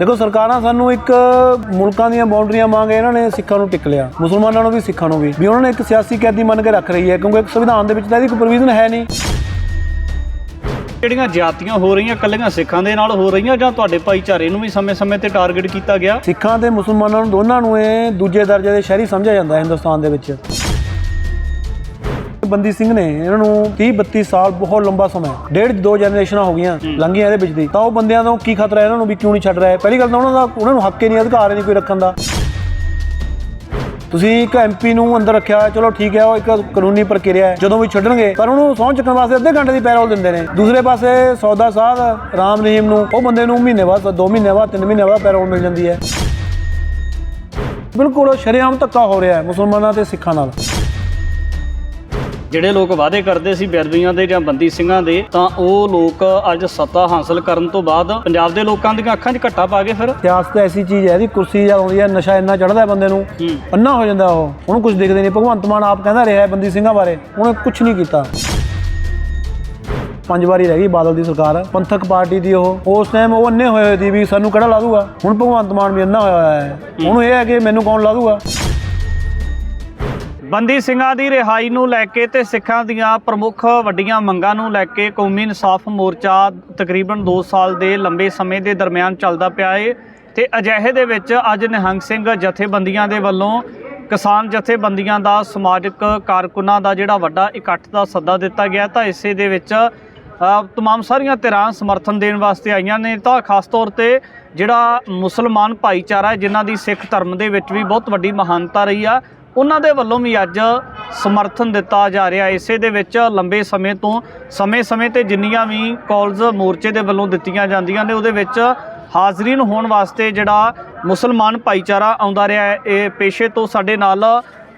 ਦੇਖੋ ਸਰਕਾਰਾਂ ਸਾਨੂੰ ਇੱਕ ਮੁਲਕਾਂ ਦੀਆਂ ਬਾਉਂਡਰੀਆਂ ਮੰਗ ਇਹਨਾਂ ਨੇ ਸਿੱਖਾਂ ਨੂੰ ਟਿਕ ਲਿਆ। ਮੁਸਲਮਾਨਾਂ ਨੂੰ ਵੀ ਸਿੱਖਾਂ ਨੂੰ ਵੀ। ਵੀ ਉਹਨਾਂ ਨੇ ਇੱਕ ਸਿਆਸੀ ਕੈਦੀ ਮੰਨ ਕੇ ਰੱਖ ਰਹੀ ਹੈ ਕਿਉਂਕਿ ਇੱਕ ਸੰਵਿਧਾਨ ਦੇ ਵਿੱਚ ਤਾਂ ਇਹਦੀ ਕੋਈ ਪ੍ਰੋਵੀਜ਼ਨ ਹੈ ਨਹੀਂ। ਜਿਹੜੀਆਂ ਜਾਤੀਆਂ ਹੋ ਰਹੀਆਂ ਕੱਲੀਆਂ ਸਿੱਖਾਂ ਦੇ ਨਾਲ ਹੋ ਰਹੀਆਂ ਜਾਂ ਤੁਹਾਡੇ ਭਾਈਚਾਰੇ ਨੂੰ ਵੀ ਸਮੇਂ-ਸਮੇਂ ਤੇ ਟਾਰਗੇਟ ਕੀਤਾ ਗਿਆ? ਸਿੱਖਾਂ ਤੇ ਮੁਸਲਮਾਨਾਂ ਨੂੰ ਦੋਨਾਂ ਨੂੰ ਇਹ ਦੂਜੇ ਦਰਜੇ ਦੇ ਸ਼ਹਿਰੀ ਸਮਝਿਆ ਜਾਂਦਾ ਹੈ ਹਿੰਦੁਸਤਾਨ ਦੇ ਵਿੱਚ। ਬੰਦੀ ਸਿੰਘ ਨੇ ਇਹਨਾਂ ਨੂੰ 30 32 ਸਾਲ ਬਹੁਤ ਲੰਬਾ ਸਮਾਂ ਡੇਢ ਦੋ ਜਨਰੇਸ਼ਨਾਂ ਹੋ ਗਈਆਂ ਲੰਘੀਆਂ ਇਹਦੇ ਵਿੱਚ ਦੀ। ਤਾਂ ਉਹ ਬੰਦਿਆਂ ਤੋਂ ਕੀ ਖਤਰਾ ਇਹਨਾਂ ਨੂੰ ਵੀ ਕਿਉਂ ਨਹੀਂ ਛੱਡ ਰਿਹਾ? ਪਹਿਲੀ ਗੱਲ ਤਾਂ ਉਹਨਾਂ ਦਾ ਉਹਨਾਂ ਨੂੰ ਹੱਕ ਹੀ ਨਹੀਂ ਅਧਿਕਾਰ ਹੀ ਨਹੀਂ ਕੋਈ ਰੱਖਣ ਦਾ। ਤੁਸੀਂ ਇੱਕ ਐਮਪੀ ਨੂੰ ਅੰਦਰ ਰੱਖਿਆ ਚਲੋ ਠੀਕ ਹੈ ਉਹ ਇੱਕ ਕਾਨੂੰਨੀ ਪ੍ਰਕਿਰਿਆ ਹੈ। ਜਦੋਂ ਵੀ ਛੱਡਣਗੇ ਪਰ ਉਹਨੂੰ ਸਹੁੰ ਚੱਕਣ ਵਾਸਤੇ ਅੱਧੇ ਘੰਟੇ ਦੀ ਪੈਰੋਲ ਦਿੰਦੇ ਨੇ। ਦੂਸਰੇ ਪਾਸੇ ਸੌਦਾ ਸਾਧ ਰਾਮ ਰਹੀਮ ਨੂੰ ਉਹ ਬੰਦੇ ਨੂੰ ਮਹੀਨੇ ਬਾਅਦ 2 ਮਹੀਨੇ ਬਾਅਦ 3 ਮਹੀਨੇ ਬਾਅਦ ਪੈਰੋਲ ਮਿਲ ਜਾਂਦੀ ਹੈ। ਬਿਲਕੁਲ ਸ਼ਰੇਆਮ ਧੱਕਾ ਹੋ ਰਿਹਾ ਹੈ ਮੁਸਲਮਾਨਾਂ ਤੇ ਸਿੱਖਾਂ ਨਾਲ। ਜਿਹੜੇ ਲੋਕ ਵਾਅਦੇ ਕਰਦੇ ਸੀ ਬੇਅਦਬੀਆਂ ਦੇ ਜਾਂ ਬੰਦੀ ਸਿੰਘਾਂ ਦੇ ਤਾਂ ਉਹ ਲੋਕ ਅੱਜ ਸੱਤਾ ਹਾਸਲ ਕਰਨ ਤੋਂ ਬਾਅਦ ਪੰਜਾਬ ਦੇ ਲੋਕਾਂ ਦੀਆਂ ਅੱਖਾਂ 'ਚ ਘੱਟਾ ਪਾ ਗਏ ਫਿਰ। ਸਿਆਸਤ ਐਸੀ ਚੀਜ਼ ਹੈ ਇਹਦੀ ਕੁਰਸੀ ਜਦ ਆਉਂਦੀ ਹੈ ਨਸ਼ਾ ਇੰਨਾ ਚੜਦਾ ਹੈ ਬੰਦੇ ਨੂੰ ਅੰਨਾ ਹੋ ਜਾਂਦਾ ਉਹ ਉਹਨੂੰ ਕੁਝ ਦਿਖਦੇ ਨਹੀਂ। ਭਗਵੰਤ ਮਾਨ ਆਪ ਕਹਿੰਦਾ ਰਿਹਾ ਹੈ ਬੰਦੀ ਸਿੰਘਾਂ ਬਾਰੇ ਉਹਨੇ ਕੁਝ ਨਹੀਂ ਕੀਤਾ। ਪੰਜ ਵਾਰੀ ਰਹਿ ਗਈ ਬਾਦਲ ਦੀ ਸਰਕਾਰ ਪੰਥਕ ਪਾਰਟੀ ਦੀ ਉਹ ਉਸ ਟਾਈਮ ਉਹ ਅੰਨੇ ਹੋਏ ਹੋਏ ਸੀ ਵੀ ਸਾਨੂੰ ਕਿਹੜਾ ਲਾ ਦੂਗਾ? ਹੁਣ ਭਗਵੰਤ ਮਾਨ ਵੀ ਅੰਨਾ ਹੋਇਆ ਹੋਇਆ ਹੈ। ਉਹਨੂੰ ਇਹ ਹੈ ਕਿ ਮੈਨੂੰ ਕੌਣ ਲਾ ਦੂਗਾ? ਬੰਦੀ ਸਿੰਘਾਂ ਦੀ ਰਿਹਾਈ ਨੂੰ ਲੈ ਕੇ ਤੇ ਸਿੱਖਾਂ ਦੀਆਂ ਪ੍ਰਮੁੱਖ ਵੱਡੀਆਂ ਮੰਗਾਂ ਨੂੰ ਲੈ ਕੇ ਕੌਮੀ ਇਨਸਾਫ ਮੋਰਚਾ ਤਕਰੀਬਨ 2 ਸਾਲ ਦੇ ਲੰਬੇ ਸਮੇਂ ਦੇ ਦਰਮਿਆਨ ਚੱਲਦਾ ਪਿਆ ਏ ਤੇ ਅਜਿਹੇ ਦੇ ਵਿੱਚ ਅੱਜ ਨਿਹੰਗ ਸਿੰਘ ਜਥੇਬੰਦੀਆਂ ਦੇ ਵੱਲੋਂ ਕਿਸਾਨ ਜਥੇਬੰਦੀਆਂ ਦਾ ਸਮਾਜਿਕ ਕਾਰਕੁਨਾਂ ਦਾ ਜਿਹੜਾ ਵੱਡਾ ਇਕੱਠ ਦਾ ਸੱਦਾ ਦਿੱਤਾ ਗਿਆ ਤਾਂ ਇਸੇ ਦੇ ਵਿੱਚ ਅ, ਤਮਾਮ ਸਾਰੀਆਂ ਧਿਰਾਂ ਸਮਰਥਨ ਦੇਣ ਵਾਸਤੇ ਆਈਆਂ ਨੇ ਤਾਂ ਖਾਸ ਤੌਰ ਤੇ ਜਿਹੜਾ ਮੁਸਲਮਾਨ ਭਾਈਚਾਰਾ ਹੈ ਜਿਨ੍ਹਾਂ ਦੀ ਸਿੱਖ ਧਰਮ ਦੇ ਵਿੱਚ ਵੀ ਬਹੁਤ ਵੱਡੀ ਮਹਾਨਤਾ ਰਹੀ ਆ। ਉਹਨਾਂ ਦੇ ਵੱਲੋਂ ਵੀ ਅੱਜ ਸਮਰਥਨ ਦਿੱਤਾ ਜਾ ਰਿਹਾ। ਇਸੇ ਦੇ ਵਿੱਚ ਲੰਬੇ ਸਮੇਂ ਤੋਂ ਸਮੇਂ-ਸਮੇਂ ਤੇ ਜਿੰਨੀਆਂ ਵੀ ਕਾਲਸ ਮੋਰਚੇ ਦੇ ਵੱਲੋਂ ਦਿੱਤੀਆਂ ਜਾਂਦੀਆਂ ਨੇ, ਉਹਦੇ ਵਿੱਚ ਹਾਜ਼ਰੀਨ ਹੋਣ ਵਾਸਤੇ ਜਿਹੜਾ ਮੁਸਲਮਾਨ ਭਾਈਚਾਰਾ ਆਉਂਦਾ ਰਿਹਾ ਹੈ, ਇਹ ਪੇਸ਼ੇ ਤੋਂ ਸਾਡੇ ਨਾਲ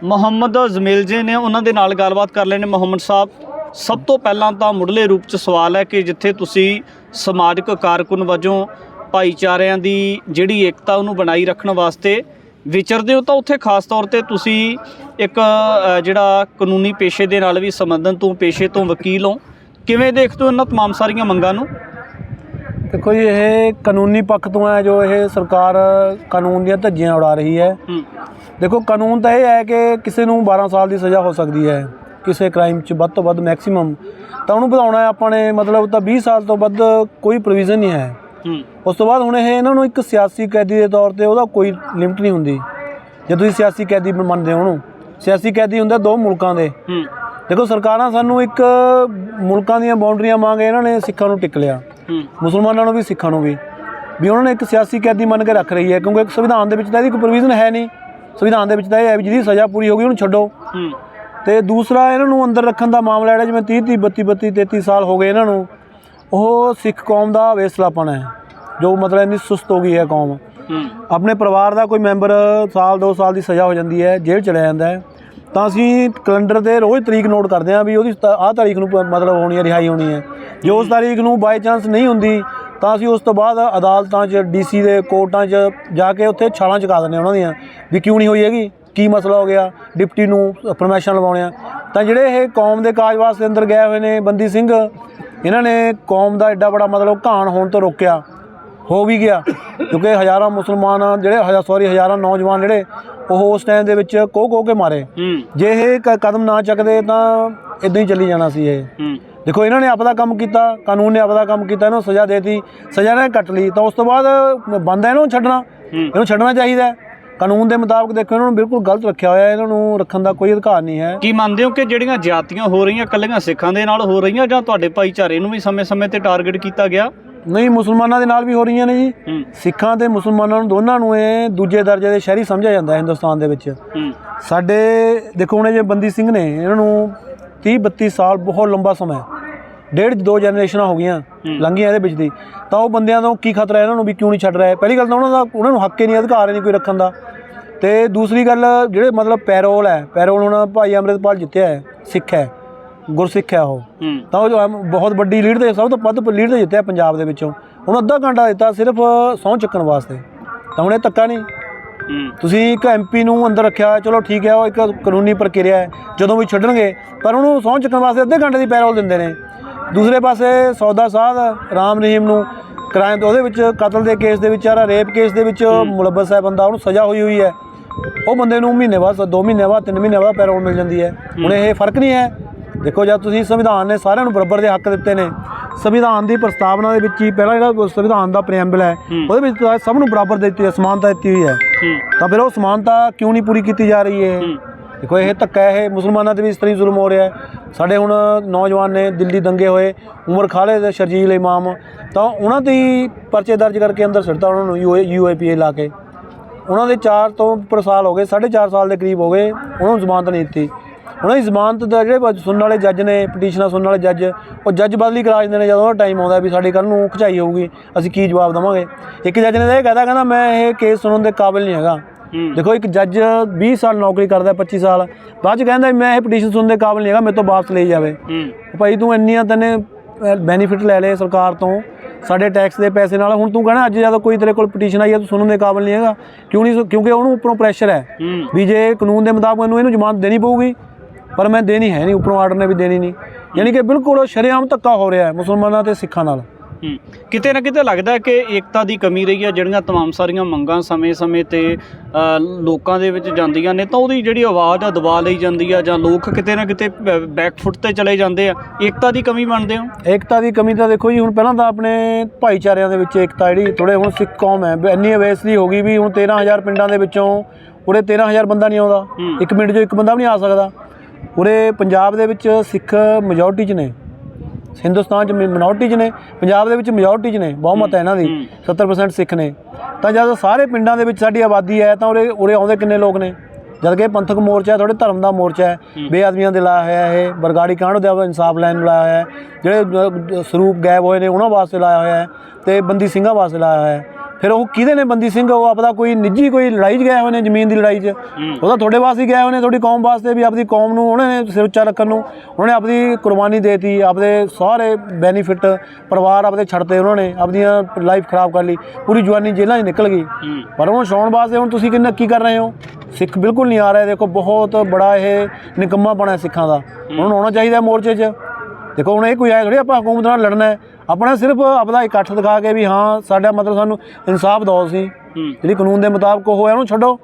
ਮੁਹੰਮਦ ਜ਼ਮੀਲ ਜੀ ਨੇ ਉਹਨਾਂ ਦੇ ਨਾਲ ਗੱਲਬਾਤ ਕਰ ਲੈਣੇ। ਮੁਹੰਮਦ ਸਾਹਿਬ, ਸਭ ਤੋਂ ਪਹਿਲਾਂ ਤਾਂ ਮੁੱਢਲੇ ਰੂਪ 'ਚ ਸਵਾਲ ਹੈ ਕਿ ਜਿੱਥੇ ਤੁਸੀਂ ਸਮਾਜਿਕ ਕਾਰਕੁਨ ਵਜੋਂ ਭਾਈਚਾਰਿਆਂ ਦੀ ਜਿਹੜੀ ਏਕਤਾ ਉਹਨੂੰ ਬਣਾਈ ਰੱਖਣ ਵਾਸਤੇ ਵਿਚਰਦੇ ਹੋ ਤਾਂ ਉੱਥੇ ਖਾਸ ਤੌਰ ਤੇ ਤੁਸੀਂ ਇੱਕ ਜਿਹੜਾ ਕਾਨੂੰਨੀ ਪੇਸ਼ੇ ਦੇ ਨਾਲ ਵੀ ਸੰਬੰਧਨ ਤੋਂ ਪੇਸ਼ੇ ਤੋਂ ਵਕੀਲ ਹੋ। ਕਿਵੇਂ ਦੇਖਦੇ ਹੋ ਇਹਨਾਂ ਤਮਾਮ ਸਾਰੀਆਂ ਮੰਗਾਂ ਨੂੰ? ਦੇਖੋ ਜੀ ਇਹ ਕਾਨੂੰਨੀ ਪੱਖ ਤੋਂ ਹੈ ਜੋ ਇਹ ਸਰਕਾਰ ਕਾਨੂੰਨ ਦੀਆਂ ਧੱਜੀਆਂ ਉਡਾ ਰਹੀ ਹੈ। ਦੇਖੋ ਕਾਨੂੰਨ ਤਾਂ ਇਹ ਹੈ ਕਿ ਕਿਸੇ ਨੂੰ 12 ਸਾਲ ਦੀ ਸਜ਼ਾ ਹੋ ਸਕਦੀ ਹੈ। ਕਿਸੇ ਕ੍ਰਾਈਮ 'ਚ ਵੱਧ ਤੋਂ ਵੱਧ ਮੈਕਸਿਮਮ ਤਾਂ ਉਹਨੂੰ ਵਧਾਉਣਾ ਹੈ। ਆਪਾਂ ਨੇ ਮਤਲਬ ਤਾਂ 20 ਸਾਲ ਤੋਂ ਵੱਧ ਕੋਈ ਪ੍ਰੋਵੀਜ਼ਨ ਨਹੀਂ ਹੂੰ। ਉਸ ਤੋਂ ਬਾਅਦ ਹੁਣ ਇਹ ਇਹਨਾਂ ਨੂੰ ਇੱਕ ਸਿਆਸੀ ਕੈਦੀ ਦੇ ਤੌਰ ਤੇ ਉਹਦਾ ਕੋਈ ਲਿਮਟ ਨਹੀਂ ਹੁੰਦੀ। ਜੇ ਤੁਸੀਂ ਸਿਆਸੀ ਕੈਦੀ ਮੰਨਦੇ ਹੋ ਉਹਨੂੰ। ਸਿਆਸੀ ਕੈਦੀ ਹੁੰਦਾ ਦੋ ਮੁਲਕਾਂ ਦੇ। ਦੇਖੋ ਸਰਕਾਰਾਂ ਸਾਨੂੰ ਇੱਕ ਮੁਲਕਾਂ ਦੀਆਂ ਬਾਉਂਡਰੀਆਂ ਮੰਗ ਇਹਨਾਂ ਨੇ ਸਿੱਖਾਂ ਨੂੰ ਟਿਕ ਲਿਆ। ਮੁਸਲਮਾਨਾਂ ਨੂੰ ਵੀ ਸਿੱਖਾਂ ਨੂੰ ਵੀ। ਵੀ ਉਹਨਾਂ ਨੇ ਇੱਕ ਸਿਆਸੀ ਕੈਦੀ ਮੰਨ ਕੇ ਰੱਖ ਰਹੀ ਹੈ। ਕਿਉਂਕਿ ਇੱਕ ਸੰਵਿਧਾਨ ਦੇ ਵਿੱਚ ਤਾਂ ਇਹਦੀ ਕੋਈ ਪ੍ਰੋਵੀਜ਼ਨ ਹੈ ਨਹੀਂ। ਸੰਵਿਧਾਨ ਦੇ ਵਿੱਚ ਤਾਂ ਇਹ ਹੈ ਵੀ ਜਿਹਦੀ ਸਜ਼ਾ ਪੂਰੀ ਹੋ ਗਈ ਉਹਨੂੰ ਛੱਡੋ। ਤੇ ਦੂਸਰਾ ਇਹਨਾਂ ਨੂੰ ਅੰਦਰ ਰੱਖਣ ਦਾ ਮਾਮਲਾ ਜਿਹੜਾ ਜਿਵੇਂ 30 30 32 32 33 ਸਾਲ ਹੋ ਗਏ ਇਹਨਾਂ ਨੂੰ। ਉਹ ਸਿੱਖ ਕੌਮ ਦਾ ਵੇਸਲਾਪਣ ਹੈ ਜੋ ਮਤਲਬ ਇੰਨੀ ਸੁਸਤ ਹੋ ਗਈ ਹੈ ਕੌਮ। ਆਪਣੇ ਪਰਿਵਾਰ ਦਾ ਕੋਈ ਮੈਂਬਰ ਸਾਲ 2 ਸਾਲ ਦੀ ਸਜ਼ਾ ਹੋ ਜਾਂਦੀ ਹੈ ਜੇਲ੍ਹ ਚਲਾ ਜਾਂਦਾ ਹੈ। ਤਾਂ ਅਸੀਂ ਕੈਲੰਡਰ ਤੇ ਰੋਜ਼ ਤਰੀਕ ਨੋਟ ਕਰਦੇ ਹਾਂ ਵੀ ਉਹਦੀ ਆਹ ਤਾਰੀਖ ਨੂੰ ਮਤਲਬ ਹੋਣੀ ਹੈ ਰਿਹਾਈ ਹੋਣੀ ਹੈ। ਜੇ ਉਸ ਤਾਰੀਖ ਨੂੰ ਬਾਈ ਚਾਂਸ ਨਹੀਂ ਹੁੰਦੀ ਤਾਂ ਅਸੀਂ ਉਸ ਤੋਂ ਬਾਅਦ ਅਦਾਲਤਾਂ 'ਚ ਡੀਸੀ ਦੇ ਕੋਰਟਾਂ 'ਚ ਜਾ ਕੇ ਉੱਥੇ ਛਾਲਾਂ ਚੁਕਾ ਦਿੰਦੇ ਹਾਂ ਉਹਨਾਂ ਦੀਆਂ ਵੀ ਕਿਉਂ ਨਹੀਂ ਹੋਈ ਹੈਗੀ? ਕੀ ਮਸਲਾ ਹੋ ਗਿਆ? ਡਿਪਟੀ ਨੂੰ ਫਰਮੈਸ਼ਨ ਲਵਾਉਣੇ ਆ। ਤਾਂ ਜਿਹੜੇ ਇਹ ਕੌਮ ਦੇ ਕਾਜ ਵਾਸਤੇ ਅੰਦਰ ਗਏ ਹੋਏ ਨੇ ਬੰਦੀ ਸਿੰਘ ਇਹਨਾਂ ਨੇ ਕੌਮ ਦਾ ਐਡਾ ਬੜਾ ਮਤਲਬ ਘਾਣ ਹੋਣ ਤੋਂ ਰੋਕਿਆ ਹੋ ਵੀ ਗਿਆ। ਕਿਉਂਕਿ ਹਜ਼ਾਰਾਂ ਮੁਸਲਮਾਨ ਜਿਹੜੇ ਹਜ਼ਾਰ ਸੌਰੀ ਹਜ਼ਾਰਾਂ ਨੌਜਵਾਨ ਜਿਹੜੇ ਉਹ ਉਸ ਟਾਈਮ ਦੇ ਵਿੱਚ ਕੋਹ ਕੋਹ ਕੇ ਮਾਰੇ। ਜੇ ਇਹ ਕਦਮ ਨਾ ਚੱਕਦੇ ਤਾਂ ਇਦਾਂ ਹੀ ਚੱਲੀ ਜਾਣਾ ਸੀ ਇਹ। ਦੇਖੋ ਇਹਨਾਂ ਨੇ ਆਪਦਾ ਕੰਮ ਕੀਤਾ ਕਾਨੂੰਨ ਨੇ ਆਪਦਾ ਕੰਮ ਕੀਤਾ ਇਹਨੂੰ ਸਜ਼ਾ ਦੇਤੀ ਸਜ਼ਾ ਨੇ ਕੱਟ ਲਈ ਤਾਂ ਉਸ ਤੋਂ ਬਾਅਦ ਬੰਦਾ ਇਹਨੂੰ ਛੱਡਣਾ। ਇਹਨੂੰ ਛੱਡਣਾ ਚਾਹੀਦਾ ਹੈ। ਕਾਨੂੰਨ ਦੇ ਮੁਤਾਬਕ ਦੇਖੋ ਇਹਨਾਂ ਨੂੰ ਬਿਲਕੁਲ ਗਲਤ ਰੱਖਿਆ ਹੋਇਆ ਹੈ ਇਹਨਾਂ ਨੂੰ ਰੱਖਣ ਦਾ ਕੋਈ ਅਧਿਕਾਰ ਨਹੀਂ ਹੈ। ਕੀ ਮੰਨਦੇ ਹੋ ਕਿ ਜਿਹੜੀਆਂ ਜਾਤੀਆਂ ਹੋ ਰਹੀਆਂ ਕੱਲੀਆਂ ਸਿੱਖਾਂ ਦੇ ਨਾਲ ਹੋ ਰਹੀਆਂ ਜਾਂ ਤੁਹਾਡੇ ਭਾਈਚਾਰੇ ਨੂੰ ਵੀ ਸਮੇਂ-ਸਮੇਂ ਤੇ ਟਾਰਗੇਟ ਕੀਤਾ ਗਿਆ? ਨਹੀਂ ਮੁਸਲਮਾਨਾਂ ਦੇ ਨਾਲ ਵੀ ਹੋ ਰਹੀਆਂ ਨੇ ਜੀ। ਹੂੰ। ਸਿੱਖਾਂ ਤੇ ਮੁਸਲਮਾਨਾਂ ਨੂੰ ਦੋਨਾਂ ਨੂੰ ਇਹ ਦੂਜੇ ਦਰਜੇ ਦੇ ਸ਼ਹਿਰੀ ਸਮਝਿਆ ਜਾਂਦਾ ਹੈ ਹਿੰਦੁਸਤਾਨ ਦੇ ਵਿੱਚ। ਹੂੰ। ਸਾਡੇ ਦੇਖੋ ਹੁਣ ਇਹ ਜੇ ਬੰਦੀ ਸਿੰਘ ਨੇ ਇਹਨਾਂ ਨੂੰ 30 32 ਸਾਲ ਬਹੁਤ ਲੰਬਾ ਸਮਾਂ ਡੇਢ ਦੋ ਜਨਰੇਸ਼ਨਾਂ ਹੋ ਗਈਆਂ ਲੰਘੀਆਂ ਇਹਦੇ ਵਿੱਚ ਦੀ। ਤਾਂ ਉਹ ਬੰਦਿਆਂ ਤੋਂ ਕੀ ਖਤਰਾ ਇਹਨਾਂ ਨੂੰ ਵੀ ਕਿਉਂ ਨਹੀਂ ਛੱਡ ਰਿਹਾ? ਪਹਿਲੀ ਗੱਲ ਤਾਂ ਉਹਨਾਂ ਦਾ ਉਹਨਾਂ ਨੂੰ ਹੱਕ ਹੀ ਨਹੀਂ ਅਧਿਕਾਰ ਹੀ ਨਹੀਂ ਕੋਈ ਰੱਖਣ ਦਾ। ਤੇ ਦੂਸਰੀ ਗੱਲ ਜਿਹੜੇ ਮਤਲਬ ਪੈਰੋਲ ਹੈ ਪੈਰੋਲ ਹੁਣ ਭਾਈ ਅੰਮ੍ਰਿਤਪਾਲ ਜਿੱਤਿਆ ਹੈ ਸਿੱਖ ਹੈ ਗੁਰਸਿੱਖ ਹੈ ਉਹ। ਤਾਂ ਉਹ ਬਹੁਤ ਵੱਡੀ ਲੀਡ ਤੇ ਸਭ ਤੋਂ ਵੱਧ ਲੀਡ ਤੇ ਜਿੱਤਿਆ ਪੰਜਾਬ ਦੇ ਵਿੱਚੋਂ। ਹੁਣ ਅੱਧਾ ਘੰਟਾ ਦਿੱਤਾ ਸਿਰਫ ਸਹੁੰ ਚੱਕਣ ਵਾਸਤੇ। ਤਾਂ ਹੁਣ ਇਹ ਧੱਕਾ ਨਹੀਂ। ਤੁਸੀਂ ਇੱਕ ਐਮਪੀ ਨੂੰ ਅੰਦਰ ਰੱਖਿਆ ਚਲੋ ਠੀਕ ਹੈ ਉਹ ਇੱਕ ਕਾਨੂੰਨੀ ਪ੍ਰਕਿਰਿਆ ਹੈ ਜਦੋਂ ਵੀ ਛੱਡਣਗੇ ਪਰ ਉਹਨੂੰ ਸਹੁੰ ਚੱਕਣ ਵਾਸਤੇ ਅੱਧੇ ਘੰਟੇ ਦੀ ਪੈਰੋਲ ਦਿੰਦੇ ਨੇ। ਦੂਸਰੇ ਪਾਸੇ ਸੌਦਾ ਸਾਧ ਰਾਮ ਰਹੀਮ ਨੂੰ ਕ੍ਰਾਈਮ ਉਹਦੇ ਵਿੱਚ ਕਤਲ ਦੇ ਕੇਸ ਦੇ ਵਿੱਚ ਆ ਰੇਪ ਕੇਸ ਦੇ ਵਿੱਚ ਮੁਲੱਬਸ ਹੈ ਬੰਦਾ ਉਹਨੂੰ ਸਜ਼ਾ ਹੋਈ ਹੋਈ ਹੈ। ਉਹ ਬੰਦੇ ਨੂੰ ਮਹੀਨੇ ਬਾਅਦ 2 ਮਹੀਨੇ ਬਾਅਦ 3 ਮਹੀਨੇ ਬਾਅਦ ਪੈਰੋਲ ਮਿਲ ਜਾਂਦੀ ਹੈ। ਹੁਣ ਇਹ ਫ਼ਰਕ ਨਹੀਂ ਹੈ। ਦੇਖੋ ਜਦ ਤੁਸੀਂ ਸੰਵਿਧਾਨ ਨੇ ਸਾਰਿਆਂ ਨੂੰ ਬਰਾਬਰ ਦੇ ਹੱਕ ਦਿੱਤੇ ਨੇ ਸੰਵਿਧਾਨ ਦੀ ਪ੍ਰਸਤਾਵਨਾ ਦੇ ਵਿੱਚ ਹੀ ਪਹਿਲਾ ਜਿਹੜਾ ਸੰਵਿਧਾਨ ਦਾ ਪ੍ਰੀਐਮਬਲ ਹੈ ਉਹਦੇ ਵਿੱਚ ਸਭ ਨੂੰ ਬਰਾਬਰ ਦਿੱਤੀ ਹੈ ਸਮਾਨਤਾ ਦਿੱਤੀ ਹੋਈ ਹੈ। ਤਾਂ ਫਿਰ ਉਹ ਸਮਾਨਤਾ ਕਿਉਂ ਨਹੀਂ ਪੂਰੀ ਕੀਤੀ ਜਾ ਰਹੀ ਹੂੰ। ਦੇਖੋ, ਇਹ ਧੱਕਾ ਇਹ ਮੁਸਲਮਾਨਾਂ ਤੇ ਵੀ ਇਸ ਤਰ੍ਹਾਂ ਹੀ ਜ਼ੁਲਮ ਹੋ ਰਿਹਾ ਹੈ। ਸਾਡੇ ਹੁਣ ਨੌਜਵਾਨ ਨੇ ਦਿੱਲੀ ਦੰਗੇ ਹੋਏ, ਉਮਰ ਖਾਲਿਦ ਸ਼ਰਜੀਲ ਇਮਾਮ। ਤਾਂ ਉਹਨਾਂ ਤੇ ਹੀ ਪਰਚੇ ਦਰਜ ਕਰਕੇ ਅੰਦਰ ਸੁੱਟਤਾ ਉਹਨਾਂ ਨੂੰ ਯੂਏਪੀਏ ਲਾ ਕੇ। ਉਹਨਾਂ ਦੇ 4 ਤੋਂ ਪਰ ਸਾਲ ਹੋ ਗਏ 4.5 ਸਾਲ ਦੇ ਕਰੀਬ ਹੋ ਗਏ, ਉਹਨਾਂ ਨੂੰ ਜ਼ਮਾਨਤ ਨਹੀਂ ਦਿੱਤੀ। ਉਹਨਾਂ ਦੀ ਜ਼ਮਾਨਤ ਦਾ ਜਿਹੜੇ ਸੁਣਨ ਵਾਲੇ ਜੱਜ ਨੇ, ਪਟੀਸ਼ਨਾਂ ਸੁਣਨ ਵਾਲੇ ਜੱਜ, ਉਹ ਜੱਜ ਬਦਲੀ ਕਰਾ ਦਿੰਦੇ ਨੇ ਜਦੋਂ ਉਹ ਟਾਈਮ ਆਉਂਦਾ ਵੀ ਸਾਡੇ ਕੱਲ ਨੂੰ ਖਿਚਾਈ ਹੋਊਗੀ, ਅਸੀਂ ਕੀ ਜਵਾਬ ਦੇਵਾਂਗੇ। ਇੱਕ ਜੱਜ ਨੇ ਤਾਂ ਇਹ ਕਹਦਾ ਕਹਿੰਦਾ ਮੈਂ ਇਹ ਕੇਸ ਸੁਣਨ ਦੇ ਕਾਬਿਲ ਨਹੀਂ ਹੈਗਾ। ਦੇਖੋ ਇੱਕ ਜੱਜ 20 ਸਾਲ ਨੌਕਰੀ ਕਰਦਾ 25 ਸਾਲ। ਬਾਅਦ ਚ ਕਹਿੰਦਾ ਮੈਂ ਇਹ ਪਟੀਸ਼ਨ ਸੁਣਨ ਦੇ ਕਾਬਿਲ ਨਹੀਂ ਹੈਗਾ ਮੇਰੇ ਤੋਂ ਵਾਪਸ ਲਈ ਜਾਵੇ। ਭਾਈ ਤੂੰ ਇੰਨੀਆਂ ਤੈਨੇ ਬੈਨੀਫਿਟ ਲੈ ਲਏ ਸਰਕਾਰ ਤੋਂ ਸਾਡੇ ਟੈਕਸ ਦੇ ਪੈਸੇ ਨਾਲ। ਹੁਣ ਤੂੰ ਕਹਿਣਾ ਅੱਜ ਜਦੋਂ ਕੋਈ ਤੇਰੇ ਕੋਲ ਪਟੀਸ਼ਨ ਆਈ ਹੈ ਤੂੰ ਸੁਣਨ ਦੇ ਕਾਬਿਲ ਨਹੀਂ ਹੈਗਾ। ਕਿਉਂ ਨਹੀਂ ਕਿਉਂਕਿ ਉਹਨੂੰ ਉੱਪਰੋਂ ਪ੍ਰੈਸ਼ਰ ਹੈ। ਵੀ ਜੇ ਕਾਨੂੰਨ ਦੇ ਮੁਤਾਬਕ ਮੈਨੂੰ ਇਹਨੂੰ ਜ਼ਮਾਨਤ ਦੇਣੀ ਪਊਗੀ ਪਰ ਮੈਂ ਦੇਣੀ ਹੈ ਨਹੀਂ ਉੱਪਰੋਂ ਆਰਡਰ ਨੇ ਵੀ ਦੇਣੀ ਨਹੀਂ। ਯਾਨੀ ਕਿ ਬਿਲਕੁਲ ਸ਼ਰੇਆਮ ਧੱਕਾ ਹੋ ਰਿਹਾ ਹੈ ਮੁਸਲਮਾਨਾਂ ਤੇ ਸਿੱਖਾਂ ਨਾਲ। ਕਿਤੇ ਨਾ ਕਿਤੇ ਲੱਗਦਾ ਹੈ ਕਿ ਏਕਤਾ ਦੀ ਕਮੀ ਰਹੀ ਹੈ ਜਿਹੜੀਆਂ तमाम ਸਾਰੀਆਂ ਮੰਗਾਂ ਸਮੇਂ-ਸਮੇਂ ਤੇ ਅ, ਲੋਕਾਂ ਦੇ ਵਿੱਚ ਜਾਂਦੀਆਂ ਨੇ ਤਾਂ ਉਹਦੀ ਜਿਹੜੀ ਆਵਾਜ਼ ਆ ਦਬਾ ਲਈ ਜਾਂਦੀ ਆ ਜਾਂ ਲੋਕ ਕਿਤੇ ਨਾ ਕਿਤੇ ਬੈਕਫੁੱਟ ਤੇ ਚਲੇ ਜਾਂਦੇ ਆ ਏਕਤਾ ਦੀ ਕਮੀ ਮੰਨਦੇ ਹੋ ਏਕਤਾ ਦੀ ਕਮੀ ਤਾਂ ਦੇਖੋ ਜੀ ਹੁਣ ਪਹਿਲਾਂ ਤਾਂ ਆਪਣੇ ਭਾਈਚਾਰਿਆਂ ਦੇ ਵਿੱਚ ਏਕਤਾ ਜਿਹੜੀ ਥੋੜੇ ਹੁਣ ਸਿੱਖ ਕੌਮ ਹੈ ਵੀ ਇੰਨੀ ਅਵੇਸਲੀ ਹੋ ਗਈ ਵੀ ਹੁਣ 13000 ਪਿੰਡਾਂ ਦੇ ਵਿੱਚੋਂ ਉਰੇ 13000 ਬੰਦਾ ਨਹੀਂ ਆਉਂਦਾ ਹੂੰ। ਇੱਕ ਮਿੰਟ 'ਚ ਇੱਕ ਬੰਦਾ ਵੀ ਨਹੀਂ ਆ ਸਕਦਾ ਉਰੇ ਪੰਜਾਬ ਦੇ ਵਿੱਚ ਸਿੱਖ ਮੈਜੋਰਟੀ 'ਚ ਨੇ ਹਿੰਦੁਸਤਾਨ 'ਚ ਮਿਨੋਰਟੀ 'ਚ ਨੇ ਪੰਜਾਬ ਦੇ ਵਿੱਚ ਮੈਜੋਰਟੀ 'ਚ ਨੇ ਬਹੁਮਤ ਹੈ ਇਹਨਾਂ ਦੀ ਹੂੰ। 70% ਸਿੱਖ ਨੇ। ਤਾਂ ਜਦ ਸਾਰੇ ਪਿੰਡਾਂ ਦੇ ਵਿੱਚ ਸਾਡੀ ਆਬਾਦੀ ਹੈ ਤਾਂ ਉਰੇ ਉਰੇ ਆਉਂਦੇ ਕਿੰਨੇ ਲੋਕ ਨੇ? ਜਦ ਕਿ ਪੰਥਕ ਮੋਰਚਾ ਥੋੜੇ ਧਰਮ ਦਾ ਮੋਰਚਾ ਹੈ। ਬੇਅਦਬੀਆਂ ਦੇ ਲਾਇਆ ਹੋਇਆ ਹੈ ਇਹ ਬਰਗਾੜੀ ਕਾਂਡ ਦੇ ਇਨਸਾਫ ਲੈਣ ਨੂੰ ਲਾਇਆ ਹੋਇਆ ਹੈ। ਜਿਹੜੇ ਸਰੂਪ ਗਾਇਬ ਹੋਏ ਨੇ ਉਹਨਾਂ ਵਾਸਤੇ ਲਾਇਆ ਹੋਇਆ ਹੈ। ਤੇ ਬੰਦੀ ਸਿੰਘਾਂ ਵਾਸਤੇ ਲਾਇਆ ਹੋਇਆ ਹੈ। ਫਿਰ ਉਹ ਕਿਹਦੇ ਨੇ ਬੰਦੀ ਸਿੰਘ? ਉਹ ਆਪਦਾ ਕੋਈ ਨਿੱਜੀ ਕੋਈ ਲੜਾਈ 'ਚ ਗਏ ਹੋਏ ਨੇ ਜ਼ਮੀਨ ਦੀ ਲੜਾਈ 'ਚ। ਉਹ ਤਾਂ ਤੁਹਾਡੇ ਵਾਸਤੇ ਗਏ ਹੋਏ ਨੇ ਤੁਹਾਡੀ ਕੌਮ ਵਾਸਤੇ ਵੀ ਆਪਦੀ ਕੌਮ ਨੂੰ ਉਹਨਾਂ ਨੇ ਸਿਰ ਉੱਚਾ ਰੱਖਣ ਨੂੰ। ਉਹਨਾਂ ਨੇ ਆਪਦੀ ਕੁਰਬਾਨੀ ਦੇਤੀ ਆਪਦੇ ਸਾਰੇ ਬੈਨੀਫਿਟ ਪਰਿਵਾਰ ਆਪਦੇ ਛੱਡਤੇ ਉਹਨਾਂ ਨੇ ਆਪਦੀਆਂ ਲਾਈਫ ਖਰਾਬ ਕਰ ਲਈ ਪੂਰੀ ਜਵਾਨੀ ਜੇਲ੍ਹਾਂ 'ਚ ਨਿਕਲ ਗਈ। ਪਰ ਹੁਣ ਛਾਉਣ ਵਾਸਤੇ ਹੁਣ ਤੁਸੀਂ ਕਿੰਨਾ ਕੀ ਕਰ ਰਹੇ ਹੋ? ਸਿੱਖ ਬਿਲਕੁਲ ਨਹੀਂ ਆ ਰਹੇ ਦੇਖੋ ਬਹੁਤ ਬੜਾ ਇਹ ਨਿਕੰਮਾ ਬਣਾ ਸਿੱਖਾਂ ਦਾ। ਹੁਣ ਆਉਣਾ ਚਾਹੀਦਾ ਮੋਰਚੇ 'ਚ। ਦੇਖੋ ਹੁਣ ਇਹ ਕੋਈ ਆਇਆ ਥੋੜੀ ਆਪਾਂ ਹਕੂਮਤ ਨਾਲ ਲੜਨਾ ਹੈ। ਆਪਣਾ ਸਿਰਫ ਆਪਦਾ ਇਕੱਠ ਦਿਖਾ ਕੇ ਵੀ ਹਾਂ ਸਾਡਾ ਮਤਲਬ ਸਾਨੂੰ ਇਨਸਾਫ ਦਿਓ ਸੀ ਜਿਹੜੀ ਕਾਨੂੰਨ ਦੇ ਮੁਤਾਬਕ ਉਹ ਹੈ ਉਹਨੂੰ ਛੱਡੋ।